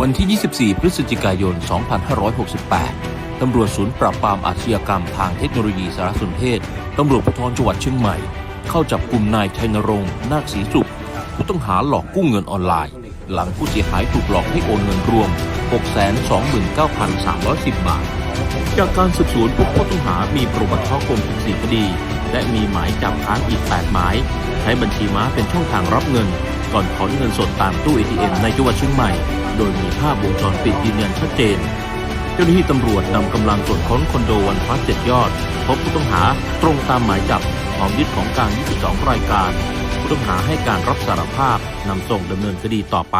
วันที่ 24 พฤศจิกายน 2568 ตำรวจศูนย์ปราบปรามอาชญากรรมทางเทคโนโลยีสารสนเทศ ตำรวจภูธรจังหวัดเชียงใหม่ เข้าจับกลุ่มนายชัยนรงค์นาคศรีสุข ผู้ต้องหาหลอกกู้เงินออนไลน์ หลังผู้เสียหายถูกหลอกให้โอนเงินรวม 629,310 บาท จากการสืบสวนพบผู้ต้องหามีประวัติช่อโกงถึง4คดี และมีหมายจับค้างอีก 8 หมาย ใช้บัญชีม้าเป็นช่องทางรับเงิน ก่อนถอนเงินสดตามตู้ ATM ในจังหวัดเชียงใหม่ โดยมีภาพวงจรปิดยืนยันชัดเจน เจ้าหน้าที่ตำรวจนำกำลังตรวจค้นคอนโดวันพัสเจ็ดยอด พบผู้ต้องหาตรงตามหมายจับพร้อมยึดของกลาง 22 รายการ ผู้ต้องหาให้การรับสารภาพนำส่งดำเนินคดีต่อไป